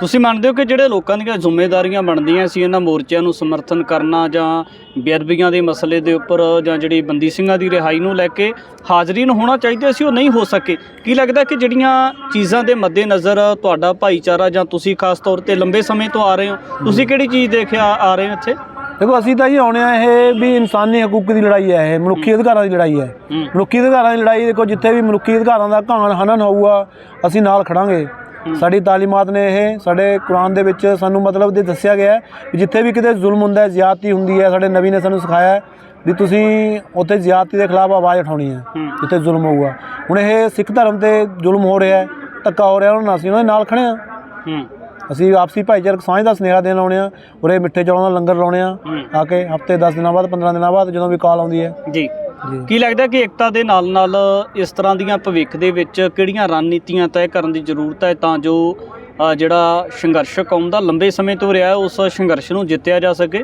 ਤੁਸੀਂ ਮੰਨਦੇ ਹੋ ਕਿ ਜਿਹੜੇ ਲੋਕਾਂ ਦੀਆਂ ਜ਼ਿੰਮੇਵਾਰੀਆਂ ਬਣਦੀਆਂ ਸੀ ਇਹਨਾਂ ਮੋਰਚਿਆਂ ਨੂੰ ਸਮਰਥਨ ਕਰਨਾ ਜਾਂ ਬੇਅਦਬੀਆਂ ਦੇ ਮਸਲੇ ਦੇ ਉੱਪਰ ਜਾਂ ਜਿਹੜੀ ਬੰਦੀ ਸਿੰਘਾਂ ਦੀ ਰਿਹਾਈ ਨੂੰ ਲੈ ਕੇ ਹਾਜ਼ਰੀਨ ਹੋਣਾ ਚਾਹੀਦਾ ਸੀ ਉਹ ਨਹੀਂ ਹੋ ਸਕੇ? ਕੀ ਲੱਗਦਾ ਕਿ ਜਿਹੜੀਆਂ ਚੀਜ਼ਾਂ ਦੇ ਮੱਦੇਨਜ਼ਰ ਤੁਹਾਡਾ ਭਾਈਚਾਰਾ ਜਾਂ ਤੁਸੀਂ ਖਾਸ ਤੌਰ ਤੇ ਲੰਬੇ ਸਮੇਂ ਤੋਂ ਆ ਰਹੇ ਹੋ ਤੁਸੀਂ ਕਿਹੜੀ ਚੀਜ਼ ਦੇਖਿਆ ਆ ਰਹੇ ਹੋ ਇੱਥੇ? ਦੇਖੋ ਅਸੀਂ ਤਾਂ ਜੀ ਆਉਣੇ ਆ ਇਹ ਵੀ ਇਨਸਾਨੀ ਹਕੂਕ ਦੀ ਲੜਾਈ ਹੈ ਇਹ ਮਨੁੱਖੀ ਅਧਿਕਾਰਾਂ ਦੀ ਲੜਾਈ ਹੈ। ਮਨੁੱਖੀ ਅਧਿਕਾਰਾਂ ਦੀ ਲੜਾਈ ਦੇਖੋ ਜਿੱਥੇ ਵੀ ਮਨੁੱਖੀ ਅਧਿਕਾਰਾਂ ਦਾ ਘਾਣ ਹਨਨ ਹੋਊਗਾ ਅਸੀਂ ਨਾਲ ਖੜਾਂਗੇ। ਸਾਡੀ ਤਾਲੀਮਾਤ ਨੇ ਇਹ ਸਾਡੇ ਕੁਰਾਨ ਦੇ ਵਿੱਚ ਸਾਨੂੰ ਮਤਲਬ ਦੇ ਦੱਸਿਆ ਗਿਆ ਹੈ ਜਿੱਥੇ ਵੀ ਕਿਤੇ ਜ਼ੁਲਮ ਹੁੰਦਾ ਹੈ ਜ਼ਿਆਦਤੀ ਹੁੰਦੀ ਹੈ ਸਾਡੇ ਨਬੀ ਨੇ ਸਾਨੂੰ ਸਿਖਾਇਆ ਵੀ ਤੁਸੀਂ ਉੱਥੇ ਜ਼ਿਆਦਤੀ ਦੇ ਖਿਲਾਫ ਆਵਾਜ਼ ਉਠਾਉਣੀ ਹੈ ਜਿੱਥੇ ਜ਼ੁਲਮ ਹੋਊਗਾ। ਹੁਣ ਇਹ ਸਿੱਖ ਧਰਮ ਤੇ ਜ਼ੁਲਮ ਹੋ ਰਿਹਾ ਹੈ ਧੱਕਾ ਹੋ ਰਿਹਾ ਉਹਨਾਂ ਨਾਲ ਅਸੀਂ ਉਹਨਾਂ ਦੇ ਨਾਲ ਖੜੇ ਹੂੰ। ਅਸੀਂ ਆਪਸੀ ਭਾਈਚਾਰਕ ਸਾਂਝ ਦਾ ਸੁਨੇਹਾ ਦੇਣ ਆਉਣੇ ਆ ਉਰੇ ਮਿੱਠੇ ਚੌਲਾਂ ਦਾ ਲੰਗਰ ਲਾਉਣੇ ਆ ਆ ਕੇ ਹਫ਼ਤੇ 10 ਦਿਨਾਂ ਬਾਅਦ 15 ਦਿਨਾਂ ਬਾਅਦ ਜਦੋਂ ਵੀ ਕਾਲ ਆਉਂਦੀ ਹੈ। ਜੀ। ਕੀ ਲੱਗਦਾ ਕਿ ਏਕਤਾ ਦੇ ਨਾਲ ਨਾਲ ਇਸ ਤਰ੍ਹਾਂ ਦੀਆਂ ਭਵਿੱਖ ਦੇ ਵਿੱਚ ਕਿਹੜੀਆਂ ਰਣਨੀਤੀਆਂ ਤੈਅ ਕਰਨ ਦੀ ਜ਼ਰੂਰਤ ਹੈ ਤਾਂ ਜੋ ਜਿਹੜਾ ਸੰਘਰਸ਼ ਕੌਮ ਦਾ ਲੰਬੇ ਸਮੇਂ ਤੋਂ ਰਿਹਾ ਉਸ ਸੰਘਰਸ਼ ਨੂੰ ਜਿੱਤਿਆ ਜਾ ਸਕੇ?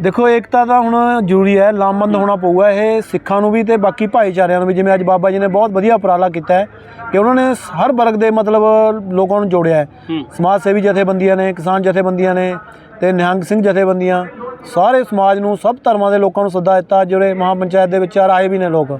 ਦੇਖੋ ਏਕਤਾ ਤਾਂ ਹੁਣ ਜ਼ਰੂਰੀ ਹੈ ਲਾਮਬੰਦ ਹੋਣਾ ਪਊਗਾ ਇਹ ਸਿੱਖਾਂ ਨੂੰ ਵੀ ਤੇ ਬਾਕੀ ਭਾਈਚਾਰਿਆਂ ਨੂੰ ਵੀ। ਜਿਵੇਂ ਅੱਜ ਬਾਬਾ ਜੀ ਨੇ ਬਹੁਤ ਵਧੀਆ ਉਪਰਾਲਾ ਕੀਤਾ ਹੈ ਕਿ ਉਹਨਾਂ ਨੇ ਹਰ ਵਰਗ ਦੇ ਮਤਲਬ ਲੋਕਾਂ ਨੂੰ ਜੋੜਿਆ ਹੈ। ਸਮਾਜ ਸੇਵੀ ਜਥੇਬੰਦੀਆਂ ਨੇ ਕਿਸਾਨ ਜਥੇਬੰਦੀਆਂ ਨੇ ਤੇ ਨਿਹੰਗ ਸਿੰਘ ਜਥੇਬੰਦੀਆਂ। ਸਾਰੇ ਸਮਾਜ ਨੂੰ ਸਭ ਧਰਮਾਂ ਦੇ ਲੋਕਾਂ ਨੂੰ ਸੱਦਾ ਦਿੱਤਾ ਜਿਹੜੇ ਮਹਾਪੰਚਾਇਤ ਦੇ ਵਿੱਚ ਆਏ ਵੀ ਨੇ ਲੋਕ।